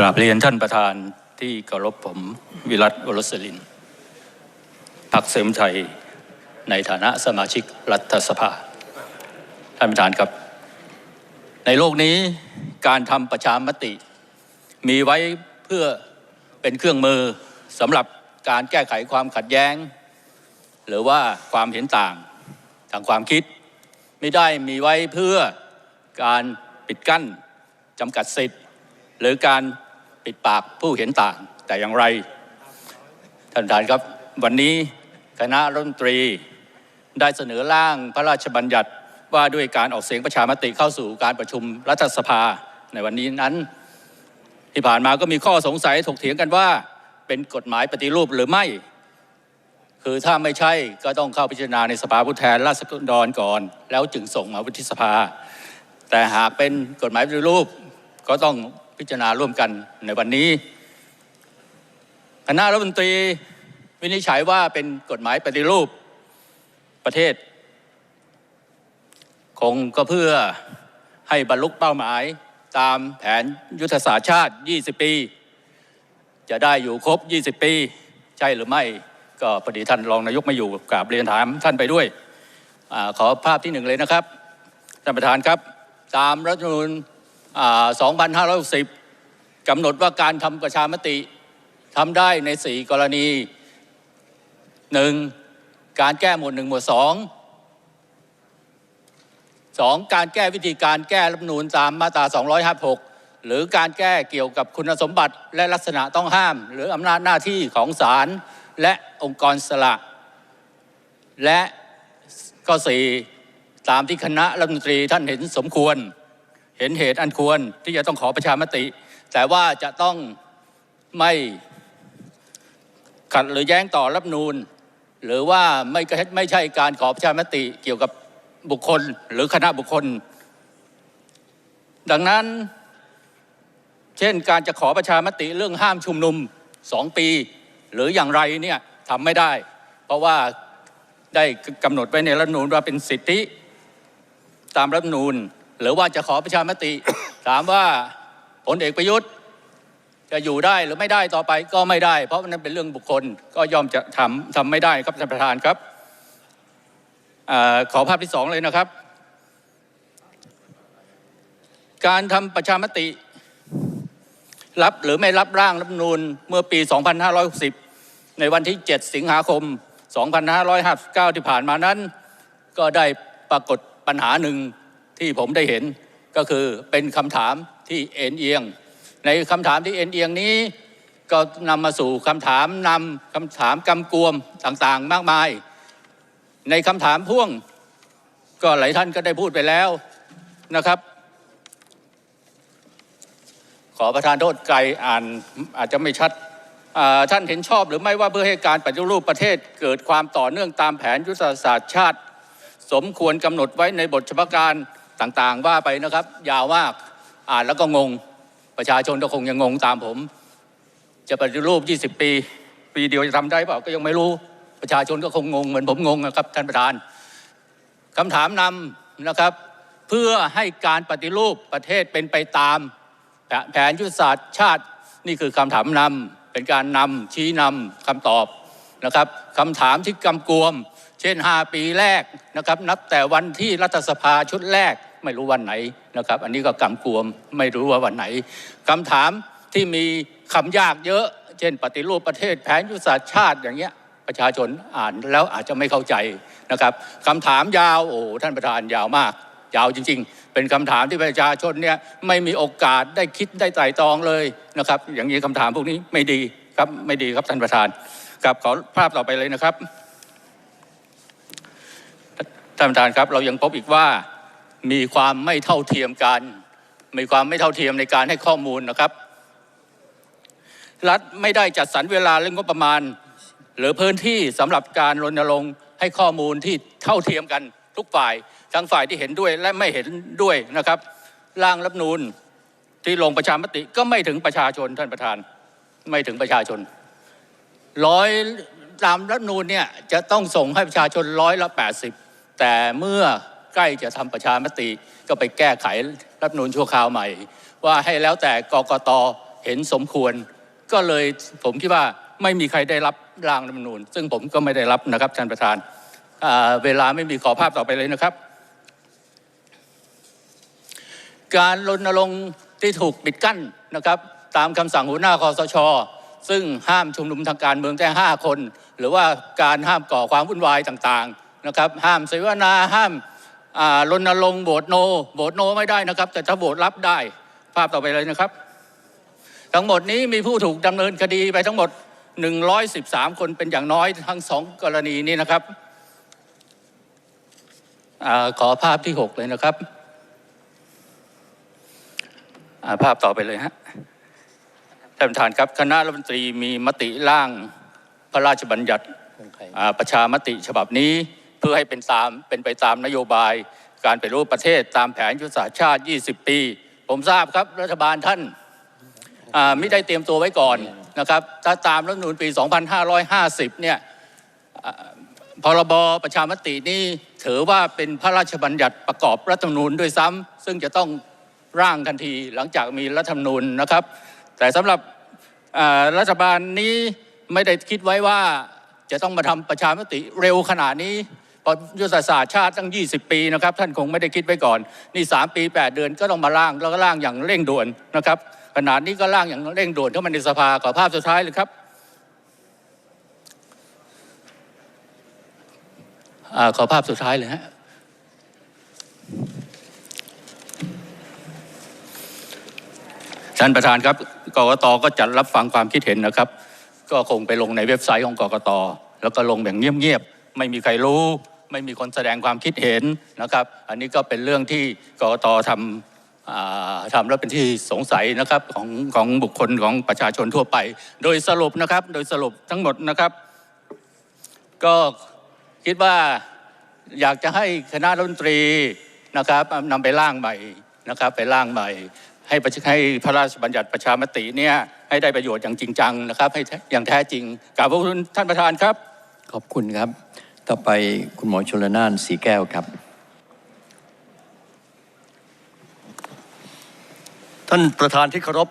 กราบเรียนท่านประธานที่เคารพผมวิรัตวรสลินพรรคเสริมไทยในฐานะสมาชิกรัฐสภา ท่านประธานครับ ในโลกนี้การทำประชามติ มีไว้เพื่อเป็นเครื่องมือสำหรับการแก้ไขความขัดแย้ง หรือว่าความเห็นต่างทางความคิด ไม่ได้มีไว้เพื่อการปิดกั้นจำกัดสิทธิ์ หรือการ ปิดปากผู้เห็นต่างแต่อย่างไร ท่านประธานครับ วันนี้คณะรัฐมนตรีได้เสนอร่างพระราชบัญญัติว่าด้วยการออกเสียงประชามติเข้าสู่การประชุมรัฐสภาในวันนี้นั้น ที่ผ่านมาก็มีข้อสงสัยถกเถียงกันว่า เป็นกฎหมายปฏิรูปหรือไม่ คือถ้าไม่ใช่ก็ต้องเข้าพิจารณาในสภาผู้แทนราษฎรก่อน แล้วจึงส่งมาวุฒิสภา แต่หากเป็นกฎหมายปฏิรูปก็ต้อง พิจารณาร่วมกันในวันนี้คณะรัฐมนตรีวินิจฉัยว่าเป็นกฎหมายปฏิรูปประเทศ คงก็เพื่อให้บรรลุเป้าหมายตามแผนยุทธศาสตร์ชาติ 20 ปี จะได้อยู่ครบ 20 ปี ใช่หรือไม่ก็พอดีท่านรองนายกไม่อยู่กราบเรียนถามท่านไปด้วยอขอภาพที่หนึ่งเลยนะครับท่านประธานครับ ตามรัฐธรรมนูญ 2560กำหนดว่าการทำประชามติทำได้ใน 4 กรณี 1. การแก้หมวด1หมวด2 2. การแก้วิธีการแก้รัฐนูญตามมาตรา 256 หรือการแก้เกี่ยวกับคุณสมบัติและลักษณะต้องห้าม หรืออำนาจหน้าที่ของศาลและองค์กรสละ และก็สี่ตามที่คณะรัฐมนตรีท่านเห็นสมควร เห็นเหตุอันควรที่จะต้องขอประชามติ แต่ว่าจะต้องไม่ขัดหรือแย้งต่อรัฐธรรมนูญหรือว่าไม่ไม่ใช่การขอประชามติเกี่ยวกับบุคคลหรือคณะบุคคล ดังนั้น เช่นการจะขอประชามติเรื่องห้ามชุมนุมสองปี หรืออย่างไรเนี่ยทำไม่ได้ เพราะว่าได้กำหนดไว้ในรัฐนูญว่าเป็นสิทธิตามรัฐนูญ หรือว่าจะขอประชามติ ถามว่าพลเอกประยุทธ์ จะอยู่ได้หรือไม่ได้ต่อไปก็ไม่ได้ เพราะมันเป็นเรื่องบุคคลก็ย่อมจะทำทำไม่ได้ครับท่านประธานครับอขอภาพที่สองเลยนะครับ การทำประชามติ รับหรือไม่รับร่างรัฐมนูญเมื่อปี 2560 ในวันที่ 7 สิงหาคม 2559 ที่ผ่านมานั้น ก็ได้ปรากฏปัญหาหนึ่ง ที่ผมได้เห็นก็คือเป็นคำถามที่เอ็นเอียง ในคำถามที่เอ็นเอียงนี้ ก็นำมาสู่คำถามนำคำถามกำกวมต่างๆ มากมาย ในคำถามพ่วง ก็หลายท่านก็ได้พูดไปแล้วนะครับ ขอประทานโทษไกลอ่านอาจจะไม่ชัดท่านเห็นชอบหรือไม่ว่าเพื่อให้การปฏิรูปประเทศเกิดความต่อเนื่องตามแผนยุทธศาสตร์ชาติ สมควรกำหนดไว้ในบทเฉพาะการ ต่างๆว่าไปนะครับ ยาวมากอ่านแล้วก็งง ประชาชนก็คงยังงงตามผม จะปฏิรูป 20 ปี ปีเดียวจะทำได้เปล่าก็ยังไม่รู้ ประชาชนก็คงงงเหมือนผมงงนะครับท่านประธานคำถามนำนะครับ เพื่อให้การปฏิรูปประเทศเป็นไปตาม แผนยุทธศาสตร์ชาตินี่คือคำถามนำเป็นการนำชี้นำคำตอบนะครับคำถามที่กำกวม ช่น 5 ปีแรกนะครับนับแต่วันที่รัฐสภาชุดแรกไม่รู้วันไหนนะครับ อันนี้ก็กำกวมไม่รู้ว่าวันไหนคำถามที่มีคำยากเยอะ เช่น ปฏิรูปประเทศแผนยุทธศาสตร์ชาติอย่างเงี้ยประชาชนอ่านแล้วอาจจะไม่เข้าใจนะครับคำถามยาวโอ้ท่านประธานยาวมาก ยาวจริง ๆ เป็นคำถามที่ประชาชนเนี่ยไม่มีโอกาสได้คิดได้ไตร่ตรองเลยนะครับ อย่างนี้คำถามพวกนี้ไม่ดีครับไม่ดีครับท่านประธานครับขอภาพต่อไปเลยนะครับ ท่านประธานครับเรายังพบอีกว่ามีความไม่เท่าเทียมกัน มีความไม่เท่าเทียมในการให้ข้อมูลนะครับ รัฐไม่ได้จัดสรรเวลาเรื่องงบประมาณ หรือพื้นที่สำหรับการรณรงค์ให้ข้อมูลที่เท่าเทียมกันทุกฝ่าย ทั้งฝ่ายที่เห็นด้วยและไม่เห็นด้วยนะครับ ร่างรัฐนูญที่ลงประชามติก็ไม่ถึงประชาชนท่านประธาน ไม่ถึงประชาชนร้อยตามรัฐนูญเนี่ยจะต้องส่งให้ประชาชนร้อยละแปดสิบ แต่เมื่อใกล้จะทำประชามติก็ไปแก้ไขรัฐนูญชั่วคราวใหม่ ว่าให้แล้วแต่กกตเห็นสมควร ก็เลยผมคิดว่าไม่มีใครได้รับร่างรัฐมนูญซึ่งผมก็ไม่ได้รับนะครับท่านประธานอ่าเวลาไม่มีขอภาพต่อไปเลยนะครับ การรณรงค์ที่ถูกปิดกั้นนะครับ ตามคำสั่งหัวหน้าคอสช ซึ่งห้ามชุมนุมทางการเมืองแค่5คน หรือว่าการห้ามก่อความวุ่นวายต่างๆ นะครับห้ามเสวนาห้ามอ่ารณรงค์โหวตโนโหวตโนไม่ได้นะครับ แต่ถ้าโหวตรับได้ภาพต่อไปเลยนะครับ ทั้งหมดนี้มีผู้ถูกดำเนินคดีไปทั้งหมด 113 คนเป็นอย่างน้อยทั้งสองกรณีนี้นะครับอาขอภาพที่ 6 เลยนะครับอ่าภาพต่อไปเลยฮะท่านประธานครับคณะรัฐมนตรีมีมติร่างพระราชบัญญัติอ่าประชามติฉบับนี้ เพื่อให้เป็นตามเป็นไปตามนโยบาย การปรูปประเทศตามแผนยุทธศาสตร์ชาติ 20 ปี ผมทราบครับรัฐบาลท่านไม่ได้เตรียมตัวไว้ก่อนนะครับถ้าตามรัฐมนูญปี 2550 เนี่ยพรบประชามตินี่ถือว่าเป็นพระราชบัญญัติประกอบรัฐธรรมนูญด้วยซ้ำซึ่งจะต้องร่างทันทีหลังจากมีรัฐธรรมนูญนะครับ แต่สำหรับรัฐบาลนี้ไม่ได้คิดไว้ว่าจะต้องมาทำประชามติเร็วขนาดนี้ ยุทธศาสตร์ชาติตั้ง 20 ปีนะครับท่านคงไม่ได้คิดไว้ก่อน นี่ 3 ปี 8 เดือนก็ต้องมาร่างแล้วก็ร่างอย่างเร่งด่วนนะครับขนาดนี้ก็ร่างอย่างเร่งด่วนเข้ามาในสภาขอภาพสุดท้ายเลยครับอขอภาพสุดท้ายเลยฮะท่านประธานครับกกตก็จัดรับฟังความคิดเห็นนะครับ ก็คงไปลงในเว็บไซต์ของกกตแล้วก็ลงแบบเงียบๆไม่มีใครรู้ ไม่มีคนแสดงความคิดเห็นนะครับ อันนี้ก็เป็นเรื่องที่กกตทำทำแล้วเป็นที่สงสัยนะครับของของบุคคลของประชาชนทั่วไป โดยสรุปนะครับ โดยสรุปทั้งหมดนะครับ ก็คิดว่าอยากจะให้คณะรัฐมนตรีนะครับนำไปร่างใหม่นะครับ ไปร่างใหม่ ให้ประให้พระราชบัญญัติประชามติเนี่ยให้ได้ประโยชน์อย่างจริงจังนะครับ ให้อย่างแท้จริงกราบขอบคุณท่านประธานครับ ขอบคุณครับ ต่อไปคุณหมอชลนานสีแก้วครับ ท่านประธานที่เคารพ